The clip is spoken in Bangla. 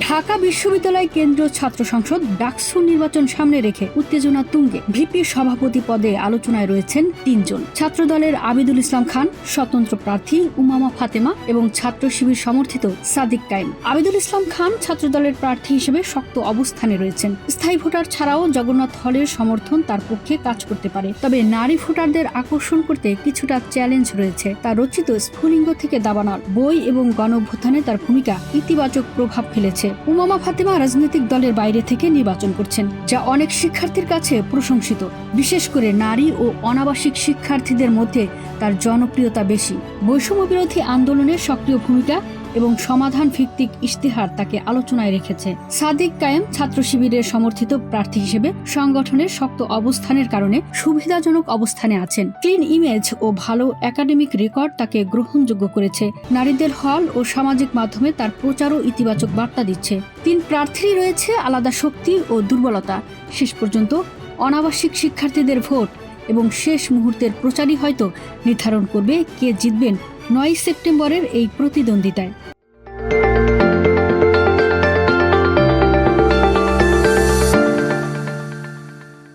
ঢাকা বিশ্ববিদ্যালয় কেন্দ্রীয় ছাত্র সংসদ ডাকসু নির্বাচন সামনে রেখে উত্তেজনা তুঙ্গে। ভিপি সভাপতি পদে আলোচনায় রয়েছেন তিনজন। ছাত্রদলের আবিদুল ইসলাম খান, স্বতন্ত্র প্রার্থী উমামা ফাতেমা এবং ছাত্র শিবির সমর্থিত সাদিক কাইম আবিদুল ইসলাম খান ছাত্রদলের প্রার্থী হিসেবে শক্ত অবস্থানে রয়েছেন। স্থায়ী ভোটার ছাড়াও জগন্নাথ হলের সমর্থন তার পক্ষে কাজ করতে পারে। তবে নারী ভোটারদের আকর্ষণ করতে কিছুটা চ্যালেঞ্জ রয়েছে। তার রচিত স্ফুলিঙ্গ থেকে দাবানল। বই এবং গণঅভ্যুত্থানে তার ভূমিকা ইতিবাচক প্রভাব ফেলেছে। উমামা ফাতেমা রাজনৈতিক দলের বাইরে থেকে নির্বাচন করছেন, যা অনেক শিক্ষার্থীর কাছে প্রশংসিত। বিশেষ করে নারী ও অনাবাসিক শিক্ষার্থীদের মধ্যে তার জনপ্রিয়তা বেশি। বৈষম্য বিরোধী আন্দোলনের সক্রিয় ভূমিকা এবং সমাধান ভিত্তিক ইশতেহার তাকে আলোচনায় রেখেছে। সাদিক কায়েম ছাত্র শিবিরের সমর্থিত প্রার্থী হিসেবে সংগঠনের শক্ত অবস্থানের কারণে সুবিধাজনক অবস্থানে আছেন। ক্লিন ইমেজ ও ভালো একাডেমিক রেকর্ড তাকে গ্রহণযোগ্য করেছে। নারীদের হল ও সামাজিক মাধ্যমে তার প্রচারও ইতিবাচক বার্তা দিচ্ছে। তিন প্রার্থীরই রয়েছে আলাদা শক্তি ও দুর্বলতা। শেষ পর্যন্ত অনাবাসিক শিক্ষার্থীদের ভোট এবং শেষ মুহূর্তের প্রচারই হয়তো নির্ধারণ করবে কে জিতবেন নয় সেপ্টেম্বরের এই প্রতিদ্বন্দ্বিতায়।